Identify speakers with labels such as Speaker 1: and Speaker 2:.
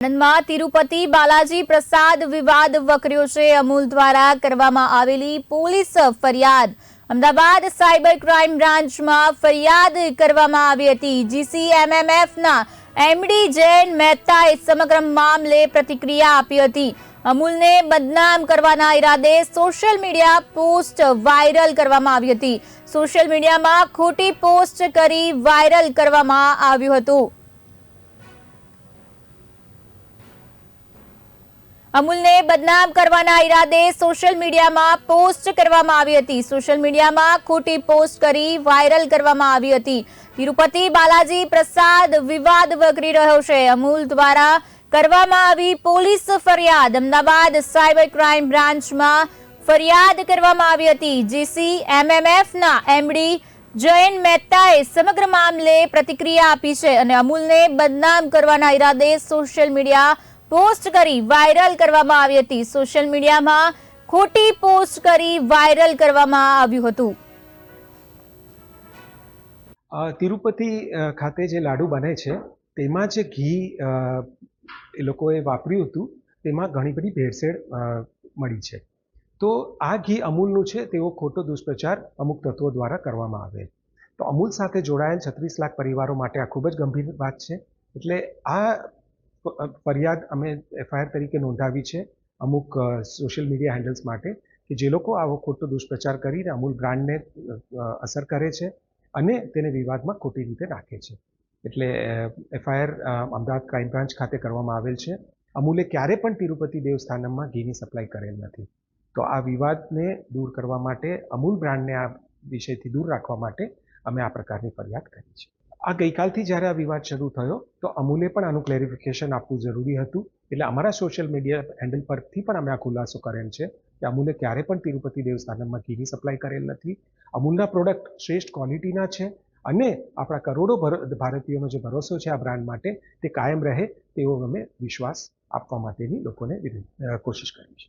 Speaker 1: આણંદમાં તિરુપતિ બાલાજી પ્રસાદ વિવાદ વકર્યો છે. અમૂલ દ્વારા કરવામાં આવેલી પોલીસ ફરિયાદ. અમદાવાદ સાયબર ક્રાઇમ બ્રાન્ચમાં ફરિયાદ કરવામાં આવી હતી. જીસીએમએમએફના એમડી જૈન મહેતાએ સમગ્ર મામલે પ્રતિક્રિયા આપી હતી. અમૂલને બદનામ કરવાના ઈરાદે સોશિયલ મીડિયા પોસ્ટ વાયરલ કરવામાં આવી હતી. સોશિયલ મીડિયામાં ખોટી પોસ્ટ કરી વાયરલ કરવામાં આવ્યું હતું. અમૂલને બદનામ કરવાના ઈરાદે સોશિયલ મીડિયામાં પોસ્ટ કરવામાં આવી હતી. સોશિયલ મીડિયામાં ખોટી પોસ્ટ કરી વાયરલ કરવામાં આવી હતી. તિરુપતિ બાલાજી પ્રસાદ વિવાદ વકરી રહ્યો છે. અમૂલ દ્વારા કરવામાં આવી પોલીસ ફરિયાદ. અમદાવાદ સાયબર ક્રાઇમ બ્રાન્ચમાં ફરિયાદ કરવામાં આવી હતી. જીસી એમએમએફના એમડી જયન મહેતાએ સમગ્ર મામલે પ્રતિક્રિયા આપી છે અને અમૂલને બદનામ કરવાના ઈરાદે સોશિયલ મીડિયા પોસ્ટ કરી વાયરલ કરવામાં આવી હતી. સોશિયલ મીડિયામાં ખોટી પોસ્ટ કરી વાયરલ કરવામાં આવ્યું હતું.
Speaker 2: તિરુપતિ ખાતે જે લાડુ બને છે, તેમાં જે ઘી એ લોકોએ વાપર્યું હતું, તેમાં ઘણી બધી ભેળસેળ મળી છે. તો આ ઘી અમૂલનું છે, તેવો ખોટો દુષ્પ્રચાર અમુક તત્વો દ્વારા કરવામાં આવે. તો અમૂલ સાથે જોડાયેલ છત્રીસ લાખ પરિવારો માટે આ ખૂબ જ ગંભીર વાત છે. એટલે આ ફરિયાદ અમે એફઆઈઆર તરીકે નોંધાવી છે અમુક સોશિયલ મીડિયા હેન્ડલ્સ માટે કે જે લોકો આવો ખોટો દુષ્પ્રચાર કરીને અમૂલ બ્રાન્ડને અસર કરે છે અને તેને વિવાદમાં ખોટી રીતે નાખે છે. એટલે એફઆઈઆર અમદાવાદ ક્રાઇમ બ્રાન્ચ ખાતે કરવામાં આવેલ છે. અમૂલે ક્યારે પણ તિરુપતિ દેવસ્થાનમમાં ઘીની સપ્લાય કરેલ નથી. તો આ વિવાદને દૂર કરવા માટે, અમૂલ બ્રાન્ડને આ વિષયથી દૂર રાખવા માટે અમે આ પ્રકારની ફરિયાદ કરી છે. આ ગઈકાલથી જ્યારે આ વિવાદ શરૂ થયો, તો અમૂલે પણ આનું ક્લેરિફિકેશન આપવું જરૂરી હતું. એટલે અમારા સોશિયલ મીડિયા હેન્ડલ પરથી પણ અમે આ ખુલાસો કરેલ છે કે અમૂલે ક્યારે પણ તિરુપતિ દેવસ્થાનમમાં ઘીની સપ્લાય કરેલ નથી. અમૂલના પ્રોડક્ટ શ્રેષ્ઠ ક્વોલિટીના છે અને આપણા કરોડો ભર- ભારતીયોનો જે ભરોસો છે આ બ્રાન્ડ માટે તે કાયમ રહે તેવો અમે વિશ્વાસ આપવા માટેની લોકોને કોશિશ કરી છે